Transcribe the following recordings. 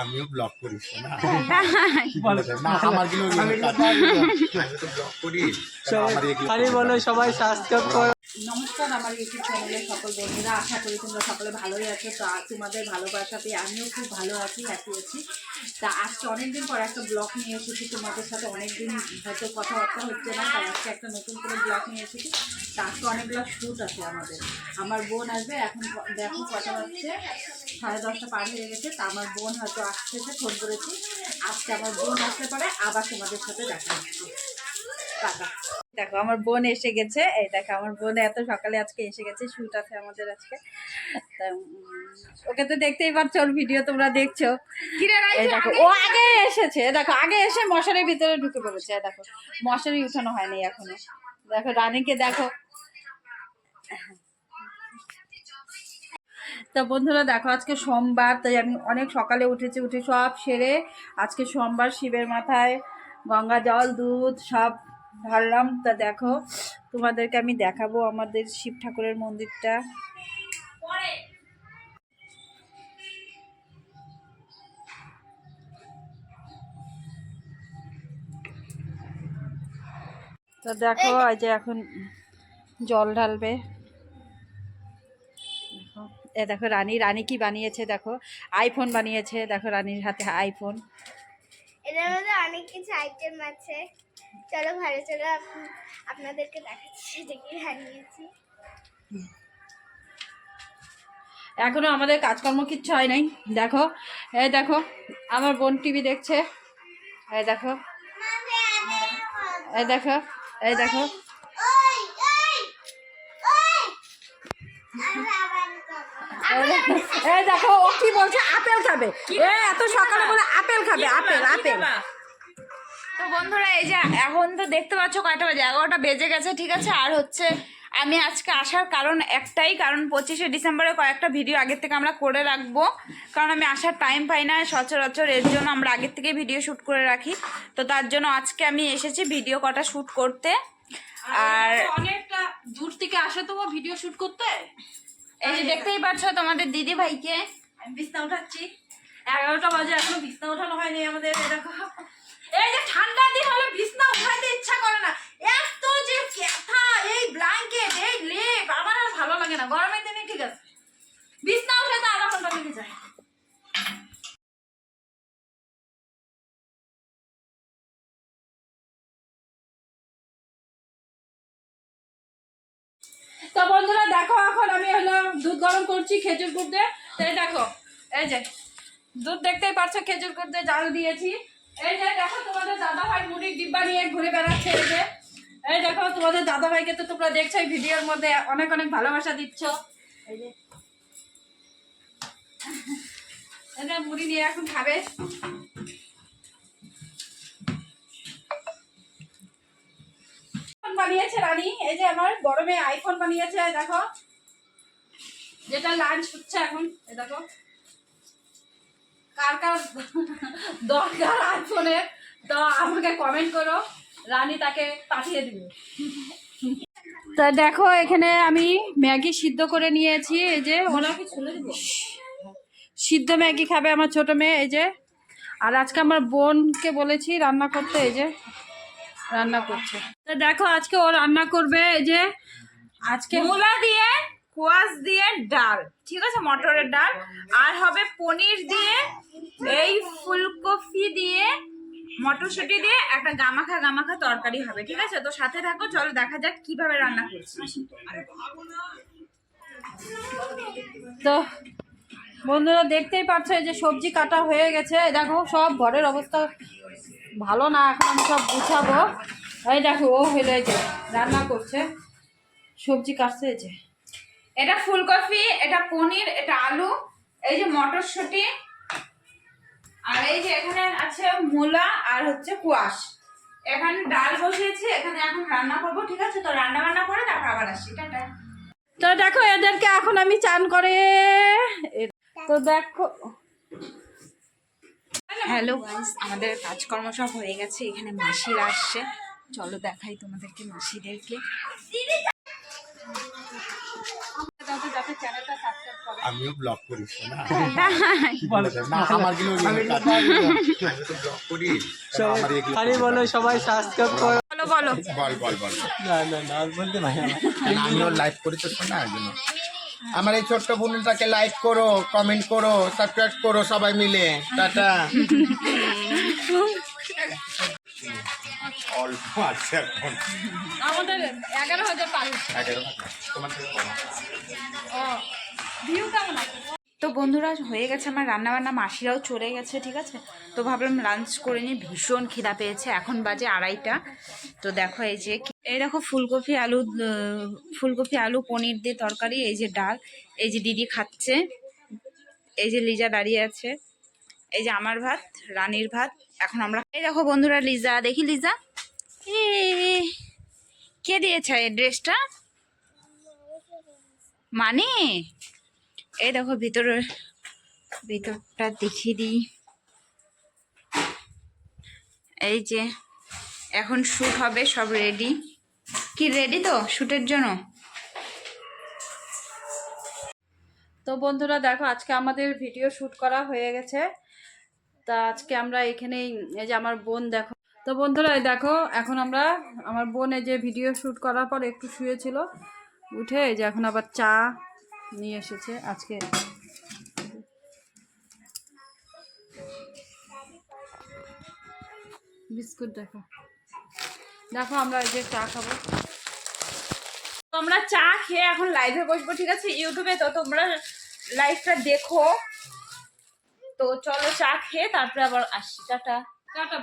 আমিও ব্লগ করি না আমারগুলো আমি তো ব্লগ করি। বলো সবাই সাবস্ক্রাইব করো। নমস্কার আমার ইউটিউব চ্যানেলের সকল বন্ধুরা। আশা করি তোমরা সকলে ভালোই আছো। তো তোমাদের ভালোবাসাতে আমিও খুব ভালো আছি হ্যাপি আছি। তা আজকে অনেকদিন পর একটা ব্লগ নিয়ে এসেছি। তোমাদের সাথে অনেকদিন হয়তো কথাবার্তা হচ্ছে না, তাই আজকে একটা নতুন করে ব্লগ নিয়ে এসেছি। তা আজকে অনেকগুলো শ্যুট আছে আমাদের। আমার বোন আসবে, এখন দেখো কথা হচ্ছে। সাড়ে দশটা পার হয়ে গেছে। তা আমার বোন হয়তো আসতেছে ফোন করেছি। আজকে আমার বোন আসতে পারে, আবার তোমাদের সাথে দেখা হচ্ছে। টাটা। দেখো আমার বোন এসে গেছে। এই দেখো আমার বোন এত সকালে আজকে এসে গেছে শুট আছে আমাদের আজকে। ওকে তো দেখতেই পাচ্ছ ওর ভিডিও তোমরা দেখছ। দেখো ও আগে এসেছে দেখো আগে এসে মশারির ভিতরে ঢুকে পড়েছে দেখো। মশারি উঠানো হয়নি এখনও। দেখো রানীকে দেখো। তো বন্ধুরা দেখো আজকে সোমবার তাই আমি অনেক সকালে উঠেছি উঠে সব সেরে আজকে সোমবার শিবের মাথায় গঙ্গা জল দুধ সব ঢাললাম তা দেখো তোমাদেরকে আমি দেখাবো আমাদের শিব ঠাকুরের মন্দিরটা। তো দেখো এই যে এখন জল ঢালবে। দেখো এ দেখো রানী রানী কি বানিয়েছে দেখো? আইফোন বানিয়েছে দেখো রানীর হাতে আইফোন এটার মধ্যে অনেক কিছু আইটেম আছে। চলো ঘরে চলো আপনাদেরকে দেখাচ্ছি যে কি বানিয়েছি। এখনও আমাদের কাজকর্ম কিচ্ছু হয় নাই। দেখো এই দেখো আমার বোন টিভি দেখছে। এই দেখো এই দেখো এই দেখো। এই দেখো, ও কি বলছে? আপেল খাবে। এ এত সকালে বলে আপেল খাবে আপেল আপেল। বন্ধুরা এই যে এখন তো দেখতে পাচ্ছ কয়টা বাজে? এগারোটা বেজে গেছে ঠিক আছে? আর হচ্ছে আমি আজকে আসার কারণ একটাই কারণ পঁচিশে ডিসেম্বরে কয়েকটা ভিডিও আগের থেকে আমরা করে রাখব। কারণ আমি আসার টাইম পাই না সচরাচর এর জন্য আমরা আগের থেকে ভিডিও শ্যুট করে রাখি। তো তার জন্য আজকে আমি এসেছি ভিডিও কটা শ্যুট করতে। আর অনেকটা দূর থেকে আসে তো ভিডিও শ্যুট করতে? এই যে দেখতেই পাচ্ছ তোমাদের দিদি ভাইকে আমি বিছনা উঠাচ্ছি। এগারোটা বাজে, এখনও বিছনা উঠানো হয়নি আমাদের দেখো। এই যে ঠান্ডা দিন হলে বিছনা উঠাইতে ইচ্ছা করে না। এত যে ক্যাথা এই ব্ল্যাঙ্কেট এই লেপ আমার আর ভালো লাগে না, গরমের দিনে ঠিক আছে। বিছনা উঠাইতে আধা ঘণ্টা লেগে যায়। তো বন্ধুরা, দেখো এখন আমি হলো দুধ গরম করছি খেজুর গুড় দিয়ে। দেখো, এই যে দুধ দেখতেই পারছ, খেজুর করতে জাল দিয়েছি। এই যে দেখো, তোমাদের দাদা ভাই মুড়ির ডিব্বা নিয়ে ঘুরে বেড়াচ্ছে, এই যে। এই দেখো, তোমাদের দাদা ভাইকে তো তোমরা দেখছ এই ভিডিওর মধ্যে, অনেক অনেক ভালোবাসা দিচ্ছ। এই যে। মুড়ি নিয়ে এখন খাবে। বানিয়েছে রানী, এই যে আমার মেয়ে আইফোন বানিয়েছে দেখো। যেটা লাঞ্চ হচ্ছে এখন, এই দেখো। কার কার দরকার আইফোনের তো আমাকে কমেন্ট করো রানী তাকে পাঠিয়ে দিবে। তা দেখো এখানে আমি ম্যাগি সিদ্ধ করে নিয়েছি এই যে সিদ্ধ ম্যাগি খাবে আমার ছোট মেয়ে এই যে। আর আজকে আমার বোনকে বলেছি রান্না করতে এই যে রান্না করছে। তা দেখো আজকে ও রান্না করবে এই যে আজকে মূলা দিয়ে কোয়াশ দিয়ে ডাল, ঠিক আছে? মটরের ডাল। আর হবে পনির দিয়ে, এই ফুলকপি দিয়ে, মটরশুঁটি দিয়ে একটা গামাখা গামাখা তরকারি হবে, ঠিক আছে? তো সাথে থাকো, চলো দেখা যাক কীভাবে রান্না করছি। তো বন্ধুরা, দেখতেই পাচ্ছ যে সবজি কাটা হয়ে গেছে। দেখো, সব ঘরের অবস্থা ভালো না, এখন আমি সব গুছাবো। এই দেখো, ও হলো এই যে রান্না করছে, সবজি কাটছে যে। এটা ফুলকপি, এটা পনির, এটা আলু, এই যে মটরশুঁটি, আর এই যে এখানে আছে মূলা আর হচ্ছে কুয়াশ। এখানে ডাল বসিয়েছি, এখানে এখন রান্না করব, ঠিক আছে? তো রান্না বান্না করে তারপর আবার টাটা। তো দেখো, এদেরকে এখন আমি চান করে তো দেখো। হ্যালো গাইস আমাদের কাজকর্ম সব হয়ে গেছে, এখানে মাসিরা আসছে। চলো দেখাই তোমাদেরকে মাসিদেরকে। আমিও ব্লগ করি না বলো। না আমার কিন্তু আমি তো ব্লগ করি। সবাই আমার এগুলো খালি বলো সবাই সাবস্ক্রাইব করো। বলো বলো। বল বল বল। না না না বলতে নাই আমিও লাইভ করি তো শোনা একজন আমার এই ছোট্ট বোনটাকে লাইক করো কমেন্ট করো সাবস্ক্রাইব করো সবাই মিলে। টাটা। অল্প আছে এখন। আমাদের এগারো হাজার পাঁচ এগারো তোমার থেকে কম। তো বন্ধুরা হয়ে গেছে আমার রান্না বান্না মাসিরাও চলে গেছে ঠিক আছে? তো ভাবলাম লাঞ্চ করে নিই ভীষণ খিদা পেয়েছে এখন বাজে আড়াইটা। তো দেখো এই যে এই দেখো ফুলকপি আলু ফুলকপি আলু পনির দিয়ে তরকারি এই যে ডাল এই যে দিদি খাচ্ছে এই যে লিজা দাঁড়িয়ে আছে এই যে আমার ভাত রানীর ভাত এখন আমরা এই দেখো বন্ধুরা লিজা দেখি লিজা? কে? দিয়েছে এই ড্রেসটা? মানে? এই দেখো ভিতরে, ভিতরটা দেখিয়ে দিই। এই যে, এখন শ্যুট হবে, সব রেডি কি রেডি তো শ্যুটের জন্য? তো বন্ধুরা, দেখো, আজকে আমাদের ভিডিও শ্যুট করা হয়ে গেছে। তা আজকে আমরা এখানেই, এই যে আমার বোন দেখো তো বন্ধুরা দেখো, এখন আমরা আমার বোনে যে ভিডিও শ্যুট করার পর একটু শুয়েছিল। উঠে যে এখন আবার চা নিয়ে এসেছে আজকে। বিস্কুট দেখো। দেখো আমরা যে চা খাব। তো আমরা চা খেয়ে এখন লাইভে বসবো, ঠিক আছে? ইউটিউবে তো তোমরা লাইভটা দেখো। তো চলো চা খেয়ে তারপরে আবার আসি টাটা। টাটা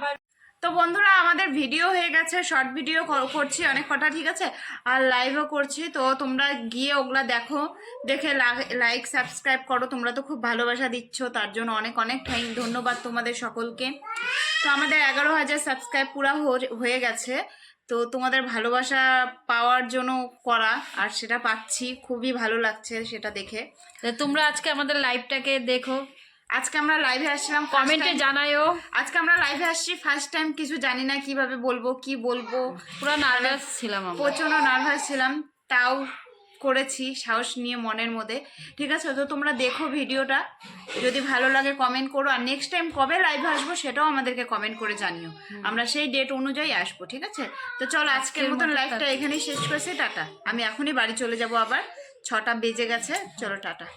তো বন্ধুরা, আমাদের ভিডিও হয়ে গেছে। শর্ট ভিডিও করছি অনেক কটা, ঠিক আছে? আর লাইভও করছি। তো তোমরা গিয়ে ওগুলা দেখো। দেখে লাইক সাবস্ক্রাইব করো। তোমরা তো খুব ভালোবাসা দিচ্ছ। তার জন্য অনেক অনেক থ্যাংক ধন্যবাদ তোমাদের সকলকে। তো আমাদের এগারো হাজার সাবস্ক্রাইব পুরা হয়ে- গেছে। তো তোমাদের ভালোবাসা পাওয়ার জন্য করা। আর সেটা পাচ্ছি। খুবই ভালো লাগছে সেটা দেখে। তোমরা আজকে আমাদের লাইভটাকে দেখো। আজকে আমরা লাইভে আসছিলাম কমেন্টে জানাইও আজকে আমরা লাইভে আসছি ফার্স্ট টাইম কিছু জানি না কীভাবে বলব কি বলব। পুরো নার্ভাস ছিলাম আমরা। প্রচণ্ড নার্ভাস ছিলাম তাও করেছি সাহস নিয়ে মনের মধ্যে। ঠিক আছে তো তোমরা দেখো ভিডিওটা। যদি ভালো লাগে কমেন্ট করো। আর নেক্সট টাইম কবে লাইভে আসব সেটাও আমাদেরকে কমেন্ট করে জানিও। আমরা সেই ডেট অনুযায়ী আসব ঠিক আছে? তো চলো আজকের মতন লাইভটা এখানেই শেষ করেছি। টাটা। আমি এখনই বাড়ি চলে যাব আবার। ছটা বেজে গেছে। চলো টাটা।